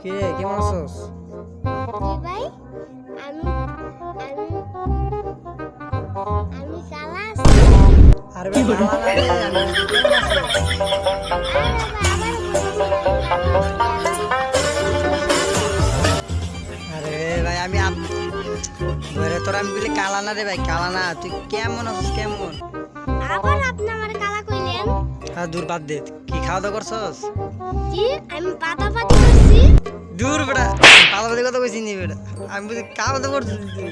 কি ভাই আমি আমি আমি কালাস আরে ভাই কালা না রে, আমি কেমন আছো? আরে ভাই আমি বলে তোর আমি বলি কালা না রে ভাই কালা না। তুই কেমন আছিস কেমন? আবার আপনি আমার কালা কইলেন? হ্যাঁ দূর বাদ দে। কি খাওয়া দাওয়া করছস? কি আমি পাতা কথা কইছি নি বেটা। আমি বুঝি খাওয়া দাওয়া করছিস তুই?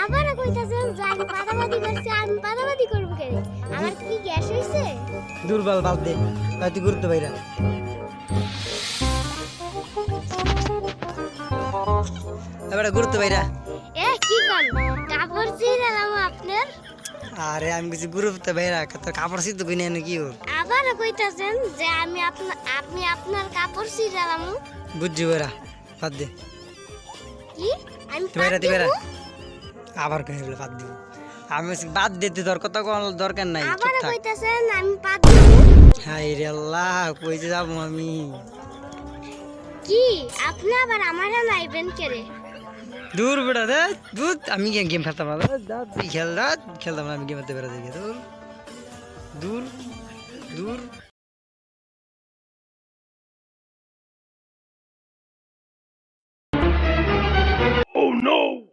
আবার কইতাছেন যে আমি পাতি করছি আমি পাতি করব কেন? আমার কি গ্যাস হইছে? দুর্বল বাদ দে ভাই তুই গুরুত্ব ভাইরা এবারে গুরুত্ব ভাইরা এ কি কোন? কাপড় ছিঁড়লাম আপনার। আরে আমি কিছু গুরুত্ব ভাইরা তোর কাপড় সিদ্ধ কিনে এনে কি ওর আবার কইতাছেন যে আমি আপনি আপনার কাপড় ছিঁড়লাম বুঝছি ভাইরা বাদ দে। কি? আমি আবার কই বলে বাদ দিব? আমি বাদ দিতে কথা কোনো দরকার নাই আবার কইতাছেন আমি পাত দেবো? হাই রে আল্লাহ কইতে যাব আমি? কি? আপনি আবার আমার নাইবেন কেরে দূর বেটা দে দূর। আমি গেম গেম খেলতাম না দা তুই খেল দা খেলতাম না আমি গেম খেলতে বেড়া দেখে দূর। দূর দূর। know